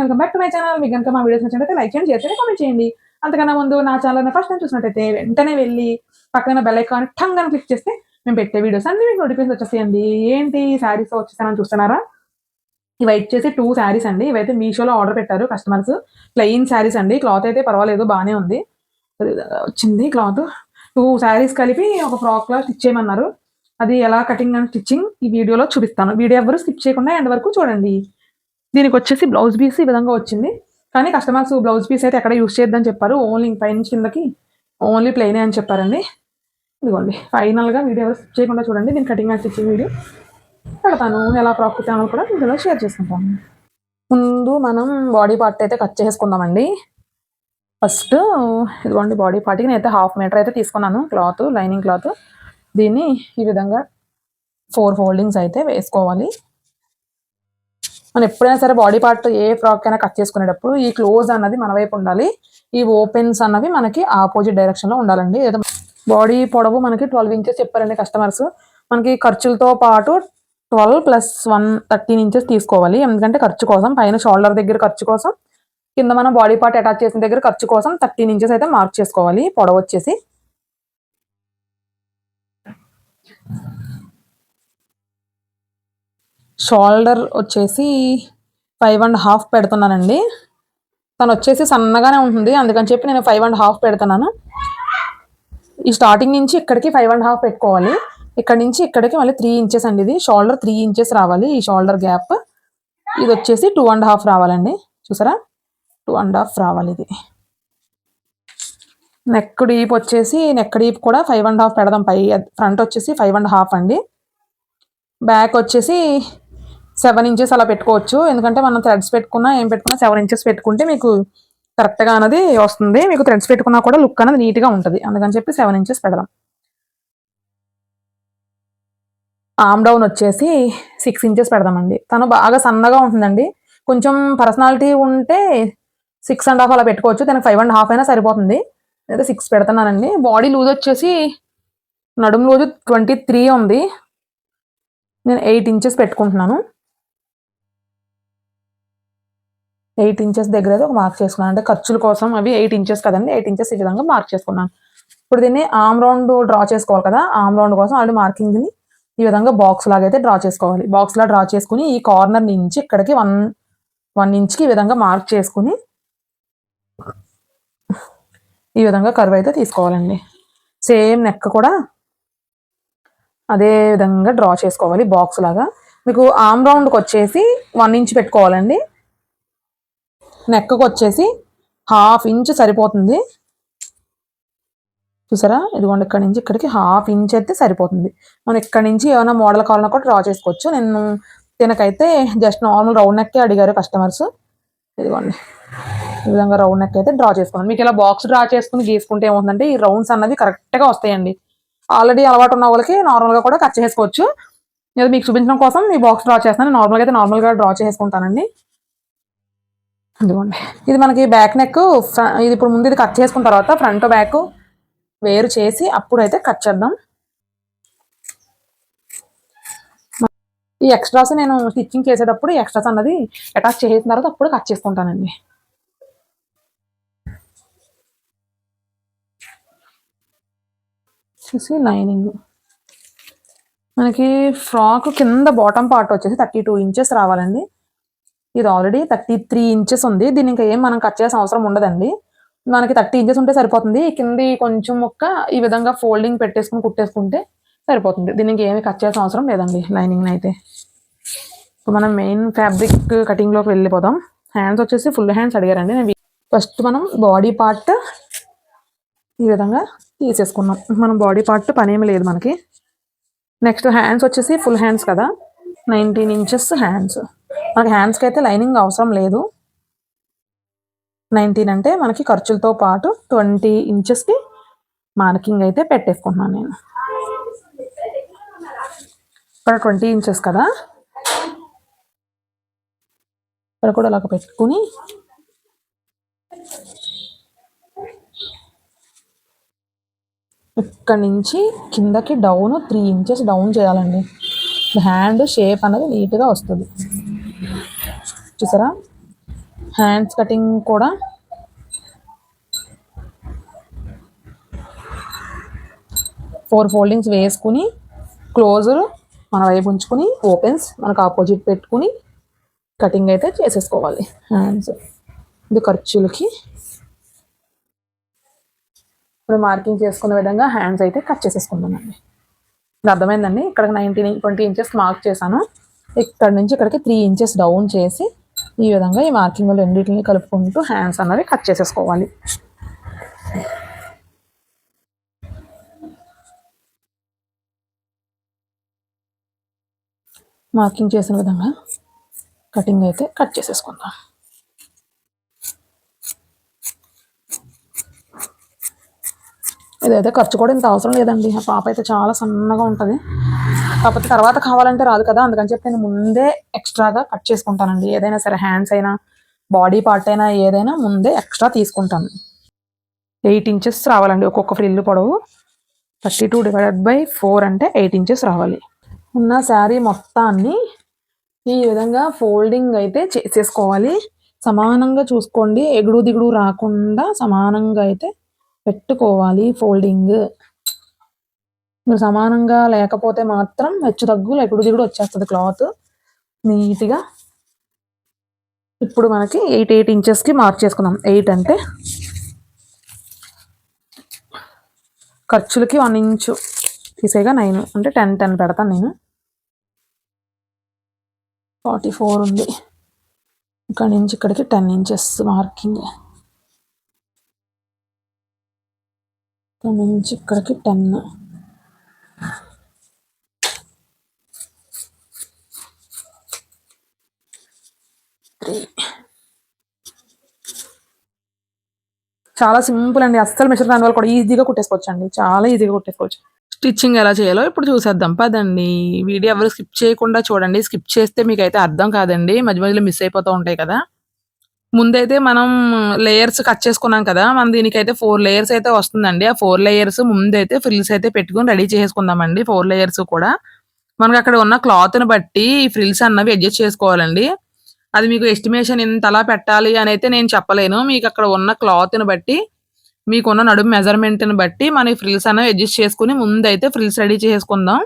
Welcome back to my channel. మీకు కనుక మా వీడియోస్ నచ్చినట్లయితే లైక్ చేయండి చేస్తే కామెంట్ చేయండి. అంతకన్నా ముందు నా ఛానల్ ఫస్ట్ టైం చూసినట్టయితే వెంటనే వెళ్ళి పక్కన బెల్ ఐకాన్ టంగ్ అని క్లిక్ చేస్తే మేము పెట్టే వీడియోస్ అన్ని మీకు నోటిఫికేషన్ వచ్చేసేయండి ఏంటి శారీస్ వచ్చేసానని చూస్తున్నారా? ఇవి వచ్చేసి టూ శారీస్ అండి. ఇవైతే మీషోలో ఆర్డర్ పెట్టారు కస్టమర్స్ ప్లెయిన్ శారీస్ అండి. క్లాత్ అయితే పర్వాలేదు బాగానే ఉంది. వచ్చింది క్లాత్ టూ శారీస్ కలిపి ఒక ఫ్రాక్లో స్టిచ్ చేయమన్నారు. అది ఎలా కటింగ్ అండ్ స్టిచ్చింగ్ ఈ వీడియోలో చూపిస్తాను. వీడియో ఎవరు స్కిప్ చేయకుండా ఎండ్ వరకు చూడండి. దీనికి వచ్చేసి బ్లౌజ్ పీస్ ఈ విధంగా వచ్చింది. కానీ కస్టమర్స్ బ్లౌజ్ పీస్ అయితే ఎక్కడ యూస్ చేయొద్దని చెప్పారు. ఓన్లీ పైన కిందకి ఓన్లీ ప్లెయినే అని చెప్పారండి. ఇదిగోండి ఫైనల్గా వీడియో ఎవరు స్కిప్ చేయకుండా చూడండి. నేను కటింగ్ అండ్ స్టిచ్చింగ్ వీడియో పెడతాను. ఎలా ప్రాఫిట్ కుట్టానో కూడా వీడియోలో షేర్ చేసుకుంటాను ముందు మనం బాడీ పార్ట్ అయితే కట్ చేసుకుందామండి. ఫస్ట్ ఇదిగోండి బాడీ పార్ట్కి నేనైతే హాఫ్ మీటర్ అయితే తీసుకున్నాను. Cloth lining cloth. దీన్ని ఈ విధంగా ఫోర్ ఫోల్డింగ్స్ అయితే వేసుకోవాలి. మనం ఎప్పుడైనా సరే బాడీ పార్ట్ ఏ ఫ్రాక్ అయినా కట్ చేసుకునేటప్పుడు ఈ క్లోజ్ అన్నది మన వైపు ఉండాలి. ఈ ఓపెన్స్ అన్నవి మనకి ఆపోజిట్ డైరెక్షన్లో ఉండాలండి. ఏదో బాడీ పొడవు మనకి ట్వెల్వ్ ఇంచెస్ చెప్పారండి కస్టమర్స్ మనకి ఖర్చులతో పాటు twelve plus one thirteen inches తీసుకోవాలి. ఎందుకంటే ఖర్చు కోసం పైన షోల్డర్ దగ్గర ఖర్చు కోసం కింద మనం బాడీ పార్ట్ అటాచ్ చేసిన దగ్గర ఖర్చు కోసం థర్టీన్ ఇంచెస్ అయితే మార్క్ చేసుకోవాలి. పొడవు వచ్చేసి. షోల్డర్ వచ్చేసి ఫైవ్ అండ్ హాఫ్ పెడుతున్నానండి. తను వచ్చేసి సన్నగానే ఉంటుంది. అందుకని చెప్పి నేను ఫైవ్ అండ్ హాఫ్ పెడుతున్నాను. ఈ స్టార్టింగ్ నుంచి ఇక్కడికి ఫైవ్ అండ్ హాఫ్ పెట్టుకోవాలి. ఇక్కడ నుంచి ఇక్కడికి మళ్ళీ త్రీ ఇంచెస్ అండి ఇది. షోల్డర్ త్రీ ఇంచెస్ రావాలి ఈ షోల్డర్ గ్యాప్. ఇది వచ్చేసి టూ అండ్ హాఫ్ రావాలండి. చూసారా? టూ అండ్ హాఫ్ రావాలి ఇది. నెక్ డీప్ వచ్చేసి నెక్ డీప్ కూడా ఫైవ్ అండ్ హాఫ్ పెడదాం. పై ఫ్రంట్ వచ్చేసి ఫైవ్ అండ్ హాఫ్ అండి. బ్యాక్ వచ్చేసి సెవెన్ ఇంచెస్ అలా పెట్టుకోవచ్చు. ఎందుకంటే మనం థ్రెడ్స్ పెట్టుకున్నా ఏం పెట్టుకున్నా సెవెన్ ఇంచెస్ పెట్టుకుంటే మీకు కరెక్ట్గా అనేది వస్తుంది. మీకు థ్రెడ్స్ పెట్టుకున్నా కూడా లుక్ అనేది నీట్గా ఉంటుంది. అందుకని చెప్పి సెవెన్ ఇంచెస్ పెడదాం. ఆమ్ డౌన్ వచ్చేసి సిక్స్ ఇంచెస్ పెడదామండి. తను బాగా సన్నగా ఉంటుందండి. కొంచెం పర్సనాలిటీ ఉంటే సిక్స్ అండ్ హాఫ్ అలా పెట్టుకోవచ్చు. తనకి ఫైవ్ అండ్ హాఫ్ అయినా సరిపోతుంది. అయితే సిక్స్ పెడుతున్నానండి. బాడీ లూజ్ వచ్చేసి నడుము లూజ్ ట్వంటీ త్రీ ఉంది. నేను ఎయిట్ ఇంచెస్ పెట్టుకుంటున్నాను. ఎయిట్ ఇంచెస్ దగ్గర అయితే ఒక మార్క్ చేసుకున్నాను. అంటే ఖర్చుల కోసం అవి ఎయిట్ ఇంచెస్ కదండి. ఎయిట్ ఇంచెస్ ఈ విధంగా మార్క్ చేసుకున్నాను. ఇప్పుడు దీన్ని ఆమ్ రౌండ్ డ్రా చేసుకోవాలి కదా. ఆమ్ రౌండ్ కోసం ఆల్రెడీ మార్కింగ్ని ఈ విధంగా బాక్స్ లాగా అయితే డ్రా చేసుకోవాలి. బాక్స్ లా డ్రా చేసుకుని ఈ కార్నర్ నుంచి ఇక్కడికి వన్ వన్ ఇంచ్కి ఈ విధంగా మార్క్ చేసుకుని ఈ విధంగా కర్వ్ అయితే తీసుకోవాలండి. సేమ్ నెక్ కూడా అదే విధంగా డ్రా చేసుకోవాలి బాక్స్ లాగా. మీకు ఆమ్ రౌండ్కి వచ్చేసి వన్ ఇంచ్ పెట్టుకోవాలండి. నెక్కకు వచ్చేసి హాఫ్ ఇంచ్ సరిపోతుంది. చూసారా? ఇదిగోండి ఇక్కడ నుంచి ఇక్కడికి హాఫ్ ఇంచ్ అయితే సరిపోతుంది. మనం ఇక్కడ నుంచి ఏమైనా మోడల్ కావాలన్నా కూడా డ్రా చేసుకోవచ్చు. నేను తినకైతే జస్ట్ నార్మల్ రౌండ్ నెక్కే అడిగారు కస్టమర్స్. ఇదిగోండి ఈ విధంగా రౌండ్ నెక్ అయితే డ్రా చేసుకున్నాను మీకు ఇలా బాక్స్ డ్రా చేసుకుని గీసుకుంటే ఏమవుతుందంటే ఈ రౌండ్స్ అన్నది కరెక్ట్గా వస్తాయండి. ఆల్రెడీ అలవాటు ఉన్న వాళ్ళకి నార్మల్గా కూడా కట్ చేసుకోవచ్చు. నేను మీకు చూపించడం కోసం ఈ బాక్స్ డ్రా చేస్తాను. నార్మల్గా అయితే నార్మల్గా డ్రా చేసుకుంటానండి. అదిగోండి. ఇది మనకి బ్యాక్ నెక్ ఇది ఇప్పుడు ముందు ఇది కట్ చేసుకున్న తర్వాత ఫ్రంట్ బ్యాక్ వేరు చేసి అప్పుడు అయితే కట్ చేద్దాం. ఈ ఎక్స్ట్రాస్ నేను స్టిచ్చింగ్ చేసేటప్పుడు ఎక్స్ట్రాస్ అన్నది అటాచ్ చేసిన తర్వాత అప్పుడు కట్ చేసుకుంటానండి. చూసి లైనింగ్ మనకి ఫ్రాక్ కింద బాటమ్ పార్ట్ వచ్చేసి థర్టీ టూ ఇంచెస్ రావాలండి. ఇది ఆల్రెడీ థర్టీ త్రీ ఇంచెస్ ఉంది. దీని ఇంకా ఏం మనం కట్ చేసిన అవసరం ఉండదండి. మనకి థర్టీ ఇంచెస్ ఉంటే సరిపోతుంది. కింది కొంచెం ముక్క ఈ విధంగా ఫోల్డింగ్ పెట్టేసుకుని కుట్టేసుకుంటే సరిపోతుంది. దీనికి ఏమి కట్ చేసిన అవసరం లేదండి లైనింగ్ అయితే. ఇప్పుడు మనం మెయిన్ ఫ్యాబ్రిక్ కటింగ్లోకి వెళ్ళిపోదాం. హ్యాండ్స్ వచ్చేసి ఫుల్ హ్యాండ్స్ అడిగారండి. నేను ఫస్ట్ మనం బాడీ పార్ట్ ఈ విధంగా తీసేసుకున్నాం. మనం బాడీ పార్ట్ పనేమి లేదు మనకి. నెక్స్ట్ హ్యాండ్స్ వచ్చేసి ఫుల్ హ్యాండ్స్ కదా. నైన్టీన్ ఇంచెస్ హ్యాండ్స్ మనకి హ్యాండ్స్కి అయితే లైనింగ్ అవసరం లేదు. నైన్టీన్ అంటే మనకి ఖర్చులతో పాటు ట్వంటీ ఇంచెస్కి మార్కింగ్ అయితే పెట్టేసుకుంటున్నాను నేను. ఇక్కడ ట్వంటీ ఇంచెస్ కదా. ఇక్కడ కూడా అలాగ పెట్టుకుని ఇక్కడ నుంచి కిందకి డౌన్ త్రీ ఇంచెస్ డౌన్ చేయాలండి. హ్యాండ్ షేప్ అనేది నీట్గా వస్తుంది. చూసారా? హ్యాండ్స్ కటింగ్ కూడా. ఫోర్ ఫోల్డింగ్స్ వేసుకుని క్లోజర్ మన వైపు ఉంచుకుని ఓపెన్స్ మనకు ఆపోజిట్ పెట్టుకుని కటింగ్ అయితే చేసేసుకోవాలి. హ్యాండ్స్ ఇది ఖర్చులకి. ఇప్పుడు మార్కింగ్ చేసుకున్న విధంగా హ్యాండ్స్ అయితే కట్ చేసేసుకుందామండి. ఇది అర్థమైందండి? ఇక్కడ నైన్టీన్ ట్వంటీ ఇంచెస్ మార్క్ చేశాను. ఇక్కడ నుంచి ఇక్కడికి త్రీ ఇంచెస్ డౌన్ చేసి ఈ విధంగా ఈ మార్కింగ్ రెండింటిని కలుపుకుంటూ హ్యాండ్స్ అన్నవి కట్ చేసేసుకోవాలి. మార్కింగ్ చేసిన విధంగా కటింగ్ అయితే కట్ చేసేసుకుందాం. ఇదైతే ఖర్చు కూడా ఇంత అవసరం లేదండి. ఆ పాప అయితే చాలా సన్నగా ఉంటుంది. కాకపోతే తర్వాత కావాలంటే రాదు కదా అందుకని చెప్పి నేను ముందే ఎక్స్ట్రాగా కట్ చేసుకుంటానండి. ఏదైనా సరే హ్యాండ్స్ అయినా బాడీ పార్ట్ అయినా ఏదైనా ముందే ఎక్స్ట్రా తీసుకుంటాను. ఎయిట్ ఇంచెస్ రావాలండి ఒక్కొక్క ఫ్రిల్లు పొడవు. Thirty two divided by four అంటే ఎయిట్ ఇంచెస్ రావాలి. ఉన్న శారీ మొత్తాన్ని ఈ విధంగా ఫోల్డింగ్ అయితే చేసేసుకోవాలి. సమానంగా చూసుకోండి ఎగుడు దిగుడు రాకుండా సమానంగా అయితే పెట్టుకోవాలి ఫోల్డింగ్. సమానంగా లేకపోతే మాత్రం హెచ్చు తగ్గు ఎగుడు దిగుడు వచ్చేస్తుంది క్లాత్. నీట్గా ఇప్పుడు మనకి ఎయిట్ ఎయిట్ ఇంచెస్కి మార్క్ చేసుకుందాం. ఎయిట్ అంటే ఖర్చులకి వన్ ఇంచు తీసేగా నైన్ అంటే టెన్ టెన్ పెడతాను నేను. ఫార్టీ ఫోర్ ఉంది. ఇక్కడ నుంచి ఇక్కడికి టెన్ ఇంచెస్ మార్కింగ్. ఇక్కడ నుంచి ఇక్కడికి టెన్. చాలా సింపుల్ అండి. అస్సలు మిషన్ రాని వాళ్ళు కూడా ఈజీగా కుట్టేసుకోవచ్చు అండి చాలా ఈజీగా కుట్టేసుకోవచ్చు. స్టిచ్చింగ్ ఎలా చేయాలో ఇప్పుడు చూసేద్దాం. పదండి. వీడియో ఎవరు స్కిప్ చేయకుండా చూడండి. స్కిప్ చేస్తే మీకు అయితే అర్థం కాదండి. మధ్య మధ్యలో మిస్ అయిపోతూ ఉంటాయి కదా. ముందైతే మనం లేయర్స్ కట్ చేసుకున్నాం కదా మన దీనికైతే ఫోర్ లేయర్స్ అయితే వస్తుందండి. ఆ ఫోర్ లేయర్స్ ముందైతే ఫ్రిల్స్ అయితే పెట్టుకుని రెడీ చేసుకుందామండి ఫోర్ లేయర్స్ కూడా మనకి అక్కడ ఉన్న క్లాత్ని బట్టి ఈ ఫ్రిల్స్ అన్నవి అడ్జస్ట్ చేసుకోవాలండి. అది మీకు ఎస్టిమేషన్ ఇంత అలా పెట్టాలి అని అయితే నేను చెప్పలేను. మీకు అక్కడ ఉన్న క్లాత్ని బట్టి మీకున్న నడుము మెజర్మెంట్ని బట్టి మన ఫ్రిల్స్ అనేవి అడ్జస్ట్ చేసుకుని ముందైతే ఫ్రిల్స్ రెడీ చేసుకుందాం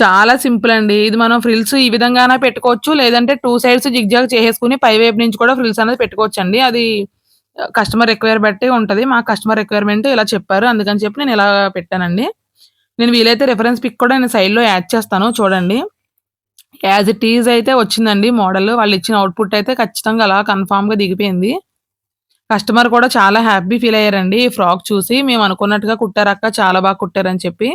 చాలా సింపుల్ అండి. ఇది మనం ఫ్రిల్స్ ఈ విధంగానే పెట్టుకోవచ్చు. లేదంటే టూ సైడ్స్ జిగ్జాగ్ చేసేసుకుని పై వైపు నుంచి కూడా ఫ్రిల్స్ అనేది పెట్టుకోవచ్చు అండి అది కస్టమర్ రిక్వైర్ బట్టి ఉంటుంది. మా కస్టమర్ రిక్వైర్మెంట్ ఇలా చెప్పారు. అందుకని చెప్పి నేను ఇలా పెట్టానండి. నేను వీలైతే రిఫరెన్స్ పిక్ కూడా నేను సైడ్లో యాడ్ చేస్తాను. చూడండి. యాజ్ ఇట్ ఈజ్ అయితే వచ్చిందండి మోడల్ వాళ్ళు ఇచ్చిన అవుట్పుట్ అయితే ఖచ్చితంగా అలా కన్ఫామ్గా దిగిపోయింది. కస్టమర్ కూడా చాలా హ్యాపీ ఫీల్ అయ్యారండి. ఈ ఫ్రాక్ చూసి మేము అనుకున్నట్టుగా కుట్టారక్క చాలా బాగా కుట్టారని చెప్పి.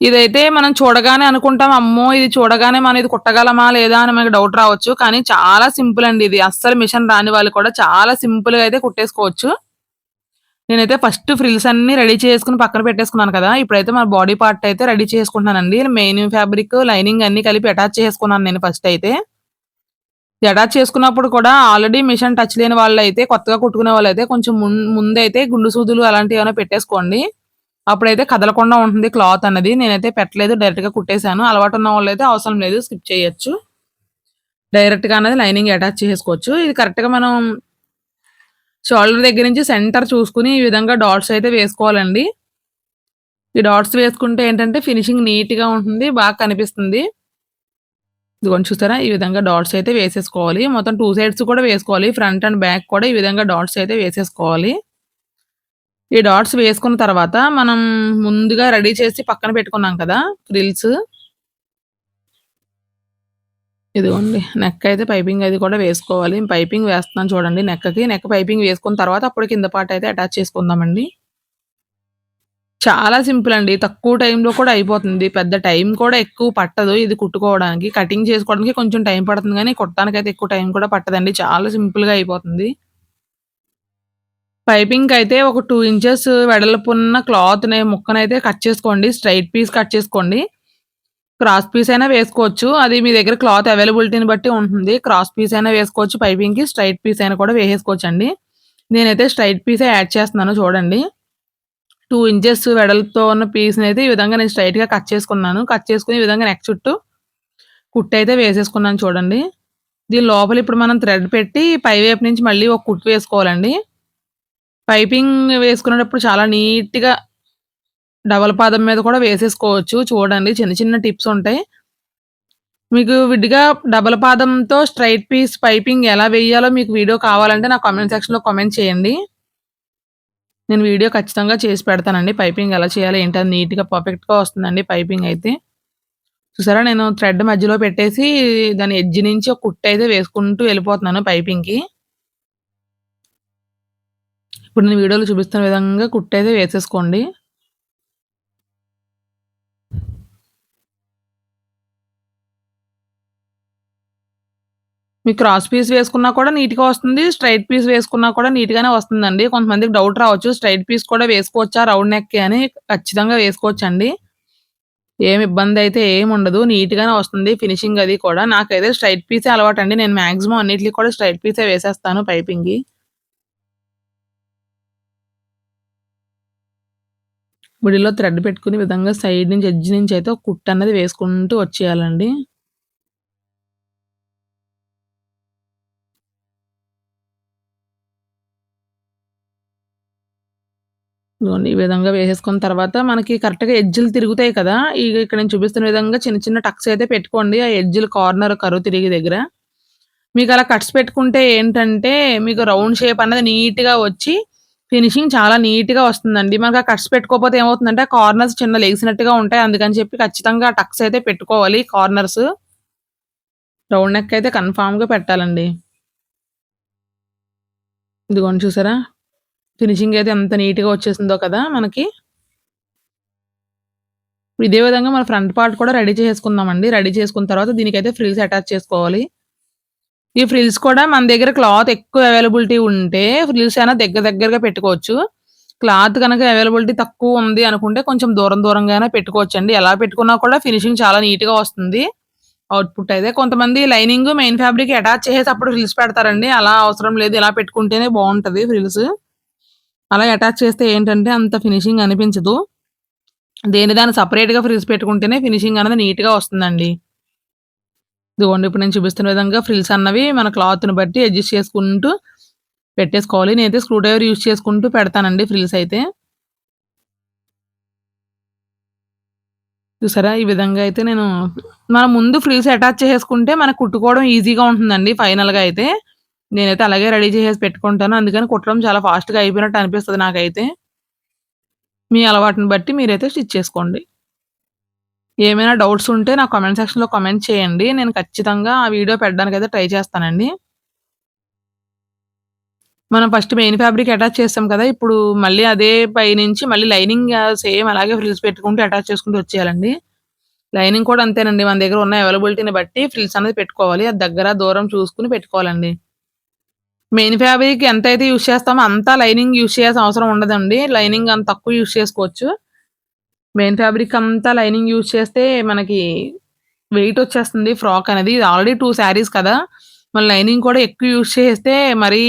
ఇదైతే మనం చూడగానే అనుకుంటాం అమ్మో ఇది చూడగానే మనం ఇది కుట్టగలమా లేదా అని మనకి డౌట్ రావచ్చు. కానీ చాలా సింపుల్ అండి ఇది. అస్సలు మిషన్ రాని వాళ్ళు కూడా చాలా సింపుల్గా అయితే కుట్టేసుకోవచ్చు. నేనైతే ఫస్ట్ ఫ్రిల్స్ అన్ని రెడీ చేసుకుని పక్కన పెట్టేసుకున్నాను కదా. ఇప్పుడైతే మన బాడీ పార్ట్ అయితే రెడీ చేసుకుంటున్నానండి. మెయిన్ ఫ్యాబ్రిక్ లైనింగ్ అన్ని కలిపి అటాచ్ చేసుకున్నాను నేను ఫస్ట్ అయితే. అటాచ్ చేసుకున్నప్పుడు కూడా ఆల్రెడీ మిషన్ టచ్ లేని వాళ్ళు అయితే కొత్తగా కుట్టుకునే వాళ్ళు అయితే కొంచెం ముందైతే గుండు సూదులు అలాంటివి ఏమైనా పెట్టేసుకోండి. అప్పుడైతే కదలకుండా ఉంటుంది క్లాత్ అన్నది. నేనైతే పెట్టలేదు డైరెక్ట్గా కుట్టేశాను. అలవాటు ఉన్న వాళ్ళు అయితే అవసరం లేదు స్కిప్ చేయొచ్చు. డైరెక్ట్గా అనేది లైనింగ్ అటాచ్ చేసుకోవచ్చు. ఇది కరెక్ట్గా మనం షోల్డర్ దగ్గర నుంచి సెంటర్ చూసుకుని ఈ విధంగా డాట్స్ అయితే వేసుకోవాలండి. ఈ డాట్స్ వేసుకుంటే ఏంటంటే ఫినిషింగ్ నీట్గా ఉంటుంది బాగా కనిపిస్తుంది. ఇదిగోండి చూసారా? ఈ విధంగా డాట్స్ అయితే వేసేసుకోవాలి. మొత్తం టూ సైడ్స్ కూడా వేసుకోవాలి. ఫ్రంట్ అండ్ బ్యాక్ కూడా ఈ విధంగా డాట్స్ అయితే వేసేసుకోవాలి. ఈ డాట్స్ వేసుకున్న తర్వాత మనం ముందుగా రెడీ చేసి పక్కన పెట్టుకున్నాం కదా ఫ్రిల్స్. ఇదిగోండి నెక్ అయితే పైపింగ్ అది కూడా వేసుకోవాలి. పైపింగ్ వేస్తున్నాను చూడండి నెక్కకి నెక్ పైపింగ్ వేసుకున్న తర్వాత అప్పుడు కింద పాట అయితే అటాచ్ చేసుకుందామండి. చాలా సింపుల్ అండి. తక్కువ టైంలో కూడా అయిపోతుంది. పెద్ద టైం కూడా ఎక్కువ పట్టదు ఇది కుట్టుకోవడానికి. కటింగ్ చేసుకోవడానికి కొంచెం టైం పడుతుంది కానీ కుట్టడానికి అయితే ఎక్కువ టైం కూడా పట్టదండి. చాలా సింపుల్గా అయిపోతుంది. పైపింగ్ అయితే ఒక టూ ఇంచెస్ వెడల్పున్న క్లాత్ ముక్కనైతే కట్ చేసుకోండి. స్ట్రైట్ పీస్ కట్ చేసుకోండి. క్రాస్ పీస్ అయినా వేసుకోవచ్చు. అది మీ దగ్గర క్లాత్ అవైలబిలిటీని బట్టి ఉంటుంది. క్రాస్ పీస్ అయినా వేసుకోవచ్చు పైపింగ్‌కి. స్ట్రైట్ పీస్ అయినా కూడా వేసేసుకోవచ్చండి. నేనైతే స్ట్రైట్ పీసే యాడ్ చేస్తున్నాను చూడండి. టూ ఇంచెస్ వెడల్పుతో ఉన్న పీస్ని అయితే ఈ విధంగా నేను స్ట్రైట్‌గా కట్ చేసుకున్నాను. కట్ చేసుకుని ఈ విధంగా నెక్ చుట్టూ కుట్టయితే వేసేసుకున్నాను చూడండి. దీని లోపల ఇప్పుడు మనం థ్రెడ్ పెట్టి పై వైపు నుంచి మళ్ళీ ఒక కుట్టు వేసుకోవాలండి. పైపింగ్ వేసుకునేటప్పుడు చాలా నీట్‌గా డబల్ పాదం మీద కూడా వేసేసుకోవచ్చు. చూడండి చిన్న చిన్న టిప్స్ ఉంటాయి. మీకు విడిగా డబల్ పాదంతో స్ట్రెయిట్ పీస్ పైపింగ్ ఎలా వేయాలో మీకు వీడియో కావాలంటే నా కామెంట్ సెక్షన్‌లో కామెంట్ చేయండి. నేను వీడియో ఖచ్చితంగా చేసి పెడతానండి. పైపింగ్ ఎలా చేయాలి ఏంటి నీట్‌గా పర్ఫెక్ట్‌గా వస్తుందండి పైపింగ్ అయితే. చూసారా నేను థ్రెడ్ మధ్యలో పెట్టేసి దాని ఎడ్జ్ నుంచి ఒక కుట్టయితే వేసుకుంటూ వెళ్ళిపోతున్నాను పైపింగ్‌కి. ఇప్పుడు నేను వీడియోలో చూపిస్తున్న విధంగా కుట్టయితే వేసేసుకోండి. మీకు క్రాస్ పీస్ వేసుకున్నా కూడా నీట్‌గా వస్తుంది. స్ట్రెయిట్ పీస్ వేసుకున్నా కూడా నీట్‌గానే వస్తుందండి. కొంతమందికి డౌట్ రావచ్చు. స్ట్రెయిట్ పీస్ కూడా వేసుకోవచ్చా రౌండ్ నెక్ అని? ఖచ్చితంగా వేసుకోవచ్చండి. ఏమి ఉండదు ఏముండదు. నీట్‌గానే వస్తుంది ఫినిషింగ్ అది కూడా. నాకైతే స్ట్రెయిట్ పీసే అలవాటు అండి నేను మ్యాక్సిమం అన్నిటికీ కూడా స్ట్రైట్ పీసే వేసేస్తాను పైపింగ్‌కి. మిడిల్‌లో థ్రెడ్ పెట్టుకునే విధంగా సైడ్ నుంచి ఎడ్జ్ నుంచి అయితే ఒక కుట్టు అన్నది వేసుకుంటూ వచ్చేయాలండి. ఇదిగోండి ఈ విధంగా వేసేసుకున్న తర్వాత మనకి కరెక్ట్‌గా ఎడ్జిలు తిరుగుతాయి కదా! ఇక ఇక్కడ నేను చూపిస్తున్న విధంగా చిన్న చిన్న టక్స్ అయితే పెట్టుకోండి. ఆ ఎడ్జ్‌లు కార్నర్ కరువు తిరిగి దగ్గర. మీకు అలా కట్స్ పెట్టుకుంటే ఏంటంటే మీకు రౌండ్ షేప్ అన్నది నీట్‌గా వచ్చి ఫినిషింగ్ చాలా నీట్‌గా వస్తుందండి. మనకు ఆ కట్స్ పెట్టుకోకపోతే ఏమవుతుందంటే కార్నర్స్ చిన్న లేచినట్టుగా ఉంటాయి. అందుకని చెప్పి ఖచ్చితంగా టక్స్ అయితే పెట్టుకోవాలి కార్నర్స్. రౌండ్ నెక్ అయితే కన్ఫర్మ్‌గా పెట్టాలండి. ఇదిగోండి చూసారా? ఫినిషింగ్ అయితే ఎంత నీట్‌గా వచ్చేసిందో కదా మనకి. ఇదే విధంగా మన ఫ్రంట్ పార్ట్ కూడా రెడీ చేసుకుందామండి రెడీ చేసుకున్న తర్వాత దీనికైతే ఫ్రిల్స్ అటాచ్ చేసుకోవాలి. ఈ ఫ్రిల్స్ కూడా మన దగ్గర క్లాత్ ఎక్కువ అవైలబిలిటీ ఉంటే ఫ్రిల్స్ అయినా దగ్గర దగ్గరగా పెట్టుకోవచ్చు. క్లాత్ గనక అవైలబిలిటీ తక్కువ ఉంది అనుకుంటే కొంచెం దూరం దూరంగానే పెట్టుకోవచ్చండి. ఎలా పెట్టుకున్నా కూడా ఫినిషింగ్ చాలా నీట్‌గా వస్తుంది. అవుట్‌పుట్ అయితే. కొంతమంది లైనింగ్, మెయిన్ ఫ్యాబ్రిక్ అటాచ్ చేసేసి అప్పుడు ఫ్రిల్స్ పెడతారండి. అలా అవసరం లేదు. ఇలా పెట్టుకుంటేనే బాగుంటుంది ఫ్రిల్స్. అలా అటాచ్ చేస్తే ఏంటంటే అంత ఫినిషింగ్ అనిపించదు. దేని దాన్ని సపరేట్గా ఫ్రిల్స్ పెట్టుకుంటేనే ఫినిషింగ్ అనేది నీట్‌గా వస్తుందండి. ఇదిగోండి ఇప్పుడు నేను చూపిస్తున్న విధంగా ఫ్రిల్స్ అన్నవి మన క్లాత్‌ని బట్టి అడ్జస్ట్ చేసుకుంటూ పెట్టేసుకోవాలి. నేనైతే స్క్రూ డ్రైవర్ యూజ్ చేసుకుంటూ పెడతానండి ఫ్రిల్స్ అయితే. చూసారా? ఈ విధంగా అయితే నేను మనం ముందు ఫ్రిల్స్ అటాచ్ చేసుకుంటే మనకు కుట్టుకోవడం ఈజీగా ఉంటుందండి ఫైనల్‌గా అయితే. నేనైతే అలాగే రెడీ చేసేసి పెట్టుకుంటాను. అందుకని కుట్టడం చాలా ఫాస్ట్‌గా అయిపోయినట్టు అనిపిస్తుంది నాకైతే. మీ అలవాటుని బట్టి మీరైతే స్టిచ్ చేసుకోండి. ఏమైనా డౌట్స్ ఉంటే నా కామెంట్ సెక్షన్‌లో కామెంట్ చేయండి. నేను ఖచ్చితంగా ఆ వీడియో అయితే ట్రై చేస్తానండి. మనం ఫస్ట్ మెయిన్ ఫ్యాబ్రిక్ అటాచ్ చేస్తాం కదా! ఇప్పుడు మళ్ళీ అదే పైనుంచి మళ్ళీ లైనింగ్ సేమ్ అలాగే ఫ్రిల్స్ పెట్టుకుంటూ అటాచ్ చేసుకుంటూ వచ్చేయాలండి. లైనింగ్ కూడా అంతేనండి. మన దగ్గర ఉన్న అవైలబిలిటీని బట్టి ఫ్రిల్స్ అనేది పెట్టుకోవాలి. అది దగ్గర, దూరం చూసుకుని పెట్టుకోవాలండి. మెయిన్ ఫ్యాబ్రిక్ ఎంత అయితే యూజ్ చేస్తామో అంతా లైనింగ్ యూజ్ చేయాల్సిన అవసరం ఉండదండి. లైనింగ్ అంత తక్కువ యూజ్ చేసుకోవచ్చు. మెయిన్ ఫ్యాబ్రిక్ అంతా లైనింగ్ యూజ్ చేస్తే మనకి వెయిట్ వచ్చేస్తుంది ఫ్రాక్ అనేది. ఇది ఆల్రెడీ టూ శారీస్ కదా! మన లైనింగ్ కూడా ఎక్కువ యూజ్ చేస్తే మరీ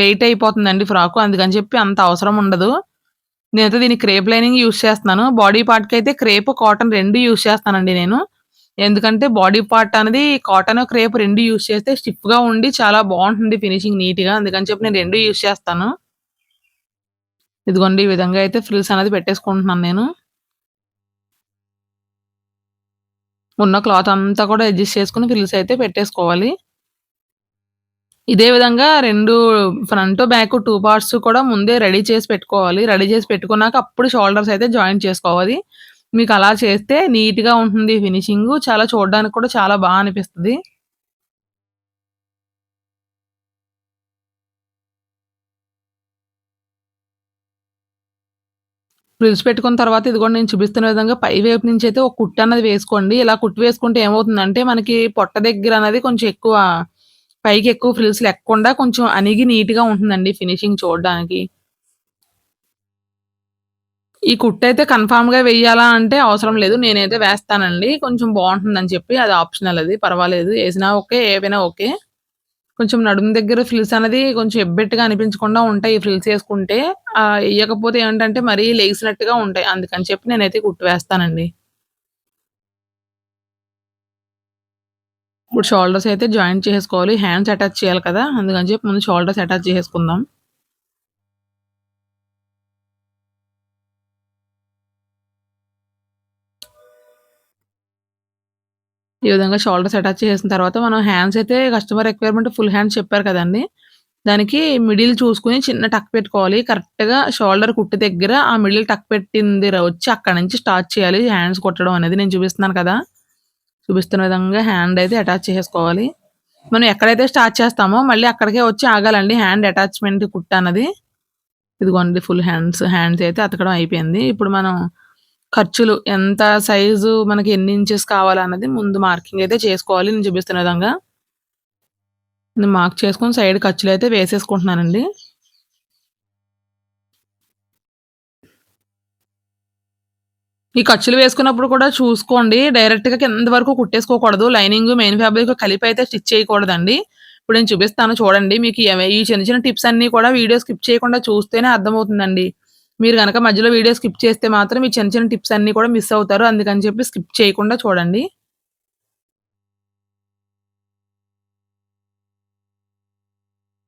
వెయిట్ అయిపోతుందండి ఫ్రాకు. అందుకని చెప్పి అంత అవసరం ఉండదు. నేనైతే దీన్ని క్రేప్ లైనింగ్ యూజ్ చేస్తున్నాను. బాడీ పార్ట్కి అయితే క్రేప్, కాటన్ రెండు యూజ్ చేస్తానండి నేను. ఎందుకంటే బాడీ పార్ట్ అనేది కాటన్, క్రేప్ రెండు యూజ్ చేస్తే స్టిఫ్‌గా ఉండి చాలా బాగుంటుంది ఫినిషింగ్ నీట్‌గా. అందుకని చెప్పి నేను రెండు యూజ్ చేస్తాను. ఇదిగోండి ఈ విధంగా అయితే ఫ్రిల్స్ అనేది పెట్టేసుకుంటున్నాను నేను. ఉన్న క్లాత్ అంతా కూడా అడ్జస్ట్ చేసుకుని ఫిల్స్ అయితే పెట్టేసుకోవాలి. ఇదే విధంగా రెండు ఫ్రంట్, బ్యాక్ టూ పార్ట్స్ కూడా ముందే రెడీ చేసి పెట్టుకోవాలి. రెడీ చేసి పెట్టుకున్నాక అప్పుడు షోల్డర్స్ అయితే జాయింట్ చేసుకోవాలి. మీకు అలా చేస్తే నీట్‌గా ఉంటుంది ఫినిషింగ్ చాలా చూడడానికి కూడా చాలా బాగా అనిపిస్తుంది ఫ్రిడ్జ్ పెట్టుకున్న తర్వాత ఇదిగోండి నేను చూపిస్తున్న విధంగా పై వైపు నుంచి అయితే ఒక కుట్టు అన్నది వేసుకోండి. ఇలా కుట్టు వేసుకుంటే ఏమవుతుందంటే మనకి పొట్ట దగ్గర అనేది కొంచెం ఎక్కువ పైకి ఎక్కువ ఫ్రిల్స్ లేకుండా కొంచెం అనిగి నీట్‌గా ఉంటుందండి ఫినిషింగ్ చూడడానికి. ఈ కుట్టయితే కన్ఫామ్గా వెయ్యాలా అంటే అవసరం లేదు. నేనైతే వేస్తానండి. కొంచెం బాగుంటుందని చెప్పి అది ఆప్షనల్ అది పర్వాలేదు. వేసినా ఓకే. ఏవైనా ఓకే. కొంచెం నడుము దగ్గర ఫ్రిల్స్ అనేది కొంచెం ఎబ్బెట్టుగా అనిపించకుండా ఉంటాయి ఈ ఫ్రిల్స్ వేసుకుంటే ఆహ్, ఏంటంటే మరీ లేచినట్టుగా ఉంటాయి. అందుకని చెప్పి నేనైతే కుట్టు వేస్తానండి. ఇప్పుడు షోల్డర్స్ అయితే జాయింట్ చేసుకోవాలి హ్యాండ్స్ అటాచ్ చేయాలి కదా అందుకని చెప్పి ముందు షోల్డర్స్ అటాచ్ చేసుకుందాం ఈ విధంగా షోల్డర్స్ అటాచ్ చేసిన తర్వాత మనం హ్యాండ్స్ అయితే కస్టమర్ రిక్వైర్మెంట్ ఫుల్ హ్యాండ్స్ చెప్పారు కదండి. దానికి మిడిల్ చూసుకుని చిన్న టక్ పెట్టుకోవాలి. కరెక్ట్గా షోల్డర్ కుట్టి దగ్గర ఆ మిడిల్ టక్ పెట్టింది వచ్చి అక్కడ నుంచి స్టార్ట్ చేయాలి. హ్యాండ్స్ కుట్టడం అనేది నేను చూపిస్తున్నాను కదా. చూపిస్తున్న విధంగా హ్యాండ్ అయితే అటాచ్ చేసుకోవాలి. మనం ఎక్కడైతే స్టార్ట్ చేస్తామో మళ్ళీ అక్కడికే వచ్చి ఆగాలండి. హ్యాండ్ అటాచ్మెంట్ కుట్ట అన్నది. ఇదిగోండి ఫుల్ హ్యాండ్స్ హ్యాండ్స్ అయితే అతకడం అయిపోయింది. ఇప్పుడు మనం ఖర్చులు ఎంత సైజు మనకి ఎన్ని ఇంచెస్ కావాలన్నది ముందు మార్కింగ్ అయితే చేసుకోవాలి. నేను చూపిస్తున్న విధంగా నేను మార్క్ చేసుకొని సైడ్ ఖర్చులు అయితే వేసేసుకుంటున్నానండి. ఈ ఖర్చులు వేసుకున్నప్పుడు కూడా చూసుకోండి. డైరెక్ట్గా కింద వరకు కుట్టేసుకోకూడదు. లైనింగ్ మెయిన్ ఫ్యాబ్రిక్ కలిపి అయితే స్టిచ్ చేయకూడదండి. ఇప్పుడు నేను చూపిస్తాను చూడండి. మీకు ఈ చిన్న చిన్న టిప్స్ అన్ని కూడా వీడియో స్కిప్ చేయకుండా చూస్తేనే అర్థమవుతుందండి. మీరు కనుక మధ్యలో వీడియో స్కిప్ చేస్తే మాత్రం ఈ చిన్న చిన్న టిప్స్ అన్ని కూడా మిస్ అవుతారు అందుకని చెప్పి స్కిప్ చేయకుండా చూడండి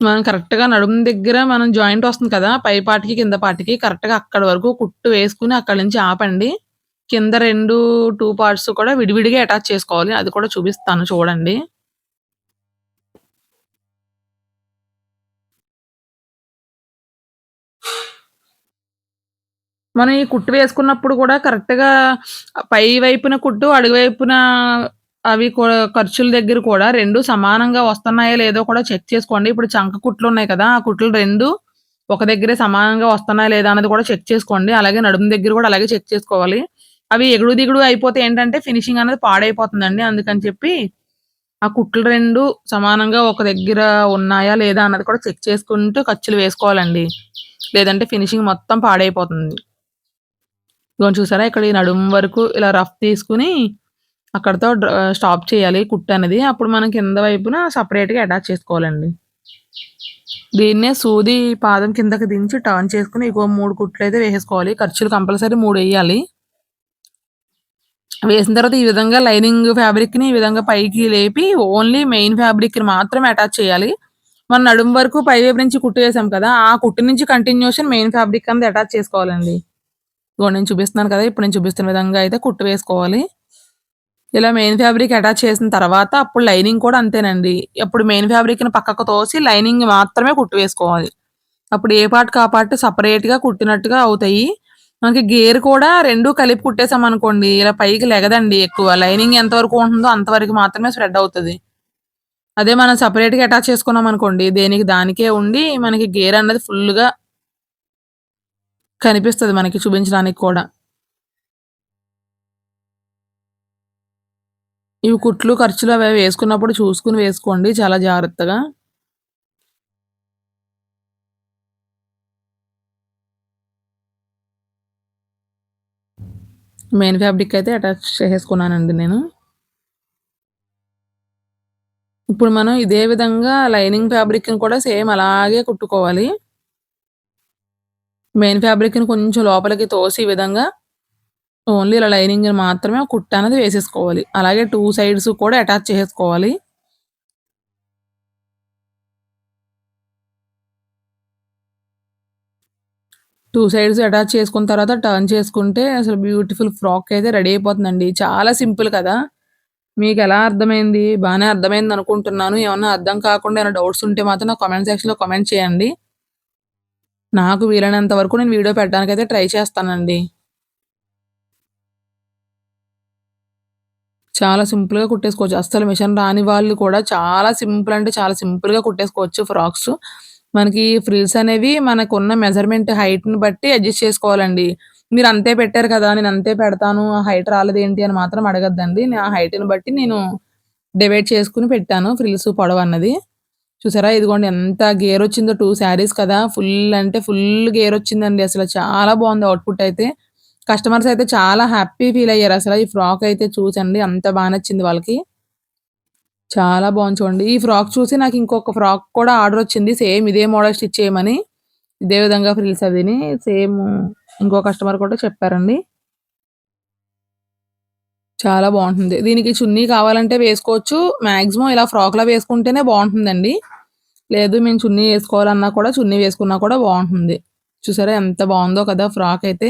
మనం కరెక్ట్‌గా నడుము దగ్గర మనం జాయింట్ వస్తుంది కదా! పై పాటికి, కింద పాటికి కరెక్ట్‌గా అక్కడి వరకు కుట్టు వేసుకొని అక్కడి నుంచి ఆపండి. కింద రెండు టూ పార్ట్స్ కూడా విడివిడిగా అటాచ్ చేసుకోవాలి. అది కూడా చూపిస్తాను చూడండి. మనం ఈ కుట్టు వేసుకున్నప్పుడు కూడా కరెక్ట్‌గా పై వైపున కుట్టు, అడుగు వైపున అవి కూడా ఖర్చుల దగ్గర కూడా రెండు సమానంగా వస్తున్నాయో లేదో కూడా చెక్ చేసుకోండి. ఇప్పుడు చంక కుట్లు ఉన్నాయి కదా! ఆ కుట్లు రెండు ఒక దగ్గరే సమానంగా వస్తున్నాయా లేదా అన్నది కూడా చెక్ చేసుకోండి. అలాగే నడుము దగ్గర కూడా అలాగే చెక్ చేసుకోవాలి. అవి ఎగుడు దిగుడు అయిపోతే ఏంటంటే ఫినిషింగ్ అనేది పాడైపోతుందండి. అందుకని చెప్పి ఆ కుట్లు రెండు సమానంగా ఒక దగ్గర ఉన్నాయా లేదా అన్నది కూడా చెక్ చేసుకుంటూ ఖర్చులు వేసుకోవాలండి. లేదంటే ఫినిషింగ్ మొత్తం పాడైపోతుంది. ఇదిగోండి చూసారా ఇక్కడ ఈ నడుము వరకు ఇలా రఫ్ తీసుకొని అక్కడతో స్టాప్ చేయాలి కుట్టు అనేది. అప్పుడు మనం కింద వైపున సపరేట్గా అటాచ్ చేసుకోవాలండి. దీన్నే సూది పాదం కిందకి దించి టర్న్ చేసుకుని ఇంకో మూడు కుట్లు అయితే వేసేసుకోవాలి. ఖర్చులు కంపల్సరీ మూడు వేయాలి వేసిన తర్వాత ఈ విధంగా లైనింగ్ ఫ్యాబ్రిక్‌ని ఈ విధంగా పైకి లేపి ఓన్లీ మెయిన్ ఫ్యాబ్రిక్‌ని మాత్రమే అటాచ్ చేయాలి. మన నడుము వరకు పై వైపు నుంచి కుట్టు వేసాం కదా! ఆ కుట్టు నుంచి కంటిన్యూషన్ మెయిన్ ఫ్యాబ్రిక్ అనేది అటాచ్ చేసుకోవాలండి. ఇదిగోండి నేను చూపిస్తున్నాను కదా! ఇప్పుడు నేను చూపిస్తున్న విధంగా అయితే కుట్టు వేసుకోవాలి. ఇలా మెయిన్ ఫ్యాబ్రిక్ అటాచ్ చేసిన తర్వాత అప్పుడు లైనింగ్ కూడా అంతేనండి. అప్పుడు మెయిన్ ఫ్యాబ్రిక్‌ని పక్కకు తోసి లైనింగ్ మాత్రమే కుట్టు వేసుకోవాలి. అప్పుడు ఏ పార్ట్ ఆ పార్ట్ సపరేట్గా కుట్టినట్టుగా అవుతాయి. మనకి గేర్ కూడా రెండు కలిపి కుట్టేసామనుకోండి ఇలా పైకి లెగదండి ఎక్కువ. లైనింగ్ ఎంతవరకు ఉంటుందో అంతవరకు మాత్రమే స్ప్రెడ్ అవుతది. అదే మనం సపరేట్గా అటాచ్ చేసుకున్నాం అనుకోండి దేనికి దానికే ఉండి మనకి గేర్ అన్నది ఫుల్‌గా కనిపిస్తుంది మనకి చూపించడానికి కూడా. ఇవి కుట్లు, ఖర్చులు అవి వేసుకున్నప్పుడు చూసుకొని వేసుకోండి చాలా జాగ్రత్తగా. మెయిన్ ఫ్యాబ్రిక్ అయితే అటాచ్ చేసేసుకున్నానండి నేను. ఇప్పుడు మనం ఇదే విధంగా లైనింగ్ ఫ్యాబ్రిక్‌ని కూడా సేమ్ అలాగే కుట్టుకోవాలి. మెయిన్ ఫ్యాబ్రిక్‌ని కొంచెం లోపలికి తోసి ఈ విధంగా ఓన్లీ ఇలా లైనింగ్ మాత్రమే కుట్ట అనేది వేసేసుకోవాలి. అలాగే టూ సైడ్స్ కూడా అటాచ్ చేసేసుకోవాలి. టూ సైడ్స్ అటాచ్ చేసుకున్న తర్వాత టర్న్ చేసుకుంటే అసలు బ్యూటిఫుల్ ఫ్రాక్ అయితే రెడీ అయిపోతుందండి. చాలా సింపుల్ కదా! మీకు ఎలా అర్థమైంది? బాగానే అర్థమైంది అనుకుంటున్నాను. ఏమన్నా అర్థం కాకుండా ఏమైనా డౌట్స్ ఉంటే మాత్రం నా కామెంట్ సెక్షన్‌లో కామెంట్ చేయండి. నాకు వీలైనంత వరకు నేను వీడియో పెట్టడానికి అయితే ట్రై చేస్తానండి. చాలా సింపుల్‌గా కుట్టేసుకోవచ్చు. అస్సలు మిషన్ రాని వాళ్ళు కూడా చాలా సింపుల్ అంటే చాలా సింపుల్‌గా కుట్టేసుకోవచ్చు ఫ్రాక్స్. మనకి ఫ్రిల్స్ అనేవి మనకున్న మెజర్‌మెంట్ హైట్‌ని బట్టి అడ్జస్ట్ చేసుకోవాలండి. మీరు అంతే పెట్టారు కదా! నేను అంతే పెడతాను. ఆ హైట్ రాలేదేంటి అని మాత్రం అడగద్దండి నా హైట్‌ని బట్టి నేను డివైడ్ చేసుకుని పెట్టాను ఫ్రిల్స్ పొడవన్నది. చూసారా? ఇదిగోండి ఎంత గేర్ వచ్చిందో టూ శారీస్ కదా! ఫుల్ అంటే ఫుల్ గేర్ వచ్చిందండి అసలు చాలా బాగుంది అవుట్‌పుట్ అయితే. కస్టమర్స్ అయితే చాలా హ్యాపీ ఫీల్ అయ్యారు అసలు ఈ ఫ్రాక్ అయితే చూసండి అంత బాగా నచ్చింది వాళ్ళకి. చాలా బాగుంది చూడండి. ఈ ఫ్రాక్ చూసి నాకు ఇంకొక ఫ్రాక్ కూడా ఆర్డర్ వచ్చింది. సేమ్ ఇదే మోడల్ స్టిచ్ చేయమని. ఇదే విధంగా ఫ్రిల్స్ అదిని సేమ్ ఇంకో కస్టమర్ కూడా చెప్పారండి. చాలా బాగుంటుంది. దీనికి చున్నీ కావాలంటే వేసుకోవచ్చు. మ్యాక్సిమం ఇలా ఫ్రాక్‌లా వేసుకుంటేనే బాగుంటుందండి. లేదు మేము చున్నీ వేసుకోవాలన్నా కూడా చున్నీ వేసుకున్నా కూడా బాగుంటుంది. చూసారా ఎంత బాగుందో కదా ఫ్రాక్ అయితే.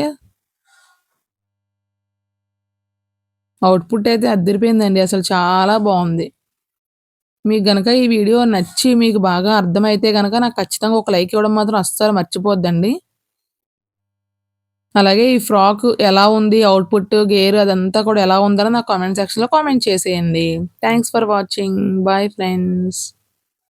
అవుట్‌పుట్ అయితే అద్దరిపోయిందండి అసలు చాలా బాగుంది. మీకు గనక ఈ వీడియో నచ్చి మీకు బాగా అర్థమైతే గనక నాకు ఖచ్చితంగా ఒక లైక్ ఇవ్వడం మాత్రం అస్సలు మర్చిపోద్దండి. అలాగే ఈ ఫ్రాక్ ఎలా ఉంది? అవుట్‌పుట్, గేర్ అదంతా కూడా ఎలా ఉందని నాకు కామెంట్ సెక్షన్‌లో కామెంట్ చేసేయండి. Thanks for watching. Bye friends.